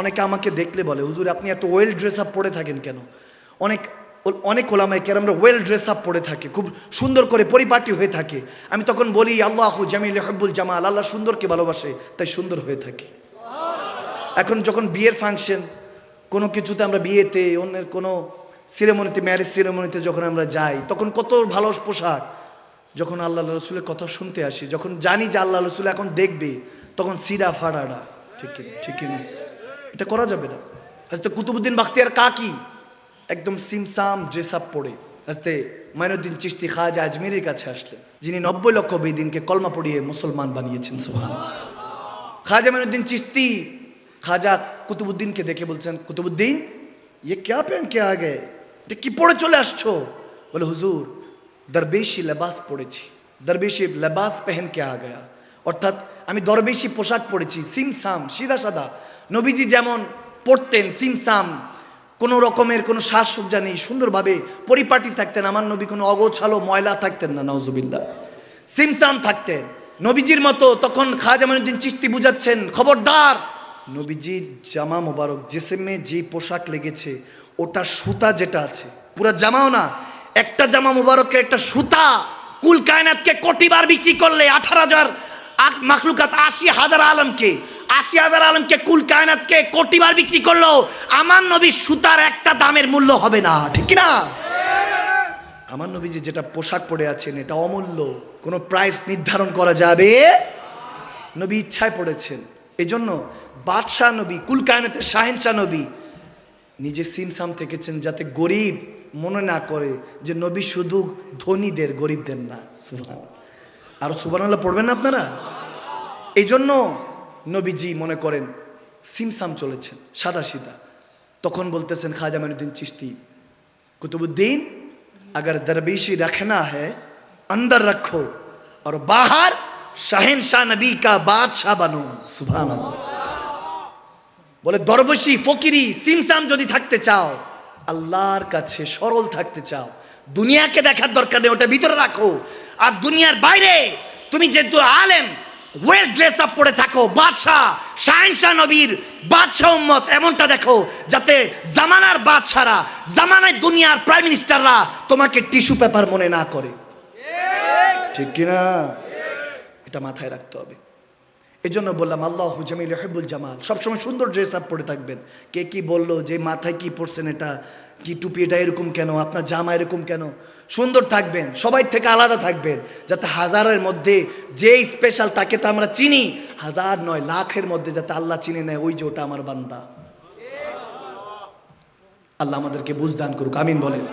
অনেকে আমাকে দেখলে বলে, হুজুর, আপনি এত ওয়েল ড্রেস আপ পরে থাকেন কেন? অনেক অনেক ওলামায় আমরা ওয়েল ড্রেস আপ পরে থাকে, খুব সুন্দর করে পরিপাটি হয়ে থাকে। আমি তখন বলি, আল্লাহু জামিল হেব্বুল জামাল, আল্লাহ সুন্দরকে ভালোবাসে, তাই সুন্দর হয়ে থাকে। এখন যখন বিয়ের ফাংশন কোনো কিছুতে আমরা বিয়েতে, অন্যের কোনো সিরেমনিতে ম্যারেজ সিরেমনিতে যখন আমরা যাই, তখন কত ভালো পোশাক। যখন আল্লাহ রসুলের কথা শুনতে আসি, যখন জানি যে আল্লাহ রসুল এখন দেখবে, তখন সিরা ফাড়াডা। ঠিক ঠিক কিনা এটা করা যাবে না। আজকে কুতুবুদ্দিন বাখতিয়ার কাকি, একদম সিমসাম ড্রেস পরে আজকে মাইনুদ্দিন চিস্তি খাজা আজমিরের কাছে আসলেন। যিনি নব্বই লক্ষ বেদিনকে কলমা পড়িয়ে মুসলমান বানিয়েছেন সুহান খাজা মাইনুদ্দিন চিস্তি খাজা কুতুবুদ্দিনকে দেখে বলছেন কুতুবুদ্দিন ইয়ে ক্যা পেন কে আগে এটা কি পড়ে চলে আসছো? বলে, হুজুর, দরবেশি লেবাস পড়েছি দরবেশি লেবাস পেহেন কে আ গয়া? অর্থাৎ আমি দরবেশি পোশাক পড়েছি সিমসাম, সিদা সাদা। নবীজি যেমন পড়তেন সিমসাম কোনো রকমের কোনো সাজসজ্জা নেই, সুন্দরভাবে পরিপাটি থাকতেন, আমার নবী কোনো অগোছালো ময়লা থাকতেন না নওজুবিল্লাহ সিমসাম থাকতেন। নবীজির মতো তখন খাজা মাইনুদ্দিন চিস্তি বুঝাচ্ছেন, খবরদার! নবীজির জামা মোবারক, জেসেমে যে পোশাক লেগেছে, ওটা সুতা যেটা আছে, পুরো জামাও না, একটা জামা মোবারকের একটা সুতা, কুল কায়নাতকে কোটিবার বিক্রি করলে আঠারো হাজার মাখলুকাত আশি হাজার আলমকে আশি হাজার আলমকে, কুল কায়নাতকে কোটিবার বিক্রি করল। আমার নবী সুতার একটা দামের মূল্য হবে না, ঠিক না আমার নবীজি যেটা পোশাক পরে আছেন, এটা অমূল্য। কোনো প্রাইস নির্ধারণ করা যাবে? নবী ইচ্ছায় পড়েছেন। এই জন্য বাদশাহ নবী কুলকায়নাতের শাহেনশাহ নবী নিজে সিমসাম থেকেছেন যাতে গরিব মনে না করে যে নবী শুধু ধনীদের, গরিবদের না। সুবহান আর সুবহানাল্লাহ পড়বেন না আপনারা? এই জন্য নবীজি মনে করেন সিমসাম চলেছেন সাদা সিদা তখন বলতেছেন খাজা মাইনুদ্দিন চিস্তি कुतुबुद्दीन अगर दरवेशी रखना है अंदर रखो और बाहर शहनशाह नबी का बादशाह बनो सुभान अल्लाह। বলে দরবেশি ফকিরি সিমসাম যদি থাকতে চাও আল্লাহর কাছে সরল থাকতে চাও দুনিয়াকে দেখার দরকার নেই ওটা ভিতরে রাখো আর দুনিয়ার বাইরে তুমি যেহেতু আলেম ওয়েল ড্রেস আপ পরে থাকো। বাদশাহ, শাহিনশাহ নবীর বাদশাহ উম্মত, এমনটা দেখো, যাতে জামানার বাদশারা জামানায় দুনিয়ার প্রাইম মিনিস্টাররা তোমাকে টিস্যু পেপার মনে না করে। ঠিক কিনা? এটা মাথায় রাখতে হবে। এই জন্য বললাম, আল্লাহ জামিল হেবুল জামাল, সবসময় সুন্দর ড্রেস আপ পরে থাকবেন। কে কি বলল, যে মাথায় কি পড়ছেন এটা কি টুপি এটা এরকম কেন? আপনার জামা এরকম কেন? সুন্দর থাকবেন, সবাই থেকে আলাদা থাকবেন, যাতে হাজারের মধ্যে যে স্পেশাল তাকে তো আমরা চিনি, হাজার নয়, লাখের মধ্যে যাতে আল্লাহ চিনে নেয়, ওই যে ওটা আমার বান্দা। আল্লাহ আমাদেরকে বুঝদান করুক, আমিন বলেন।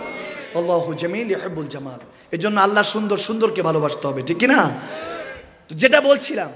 আল্লাহ জামিল হেবুল জামাল। জন্য আল্লাহ সুন্দর সুন্দরকে ভালোবাসতে হবে, ঠিক কি না যেটা বলছিলাম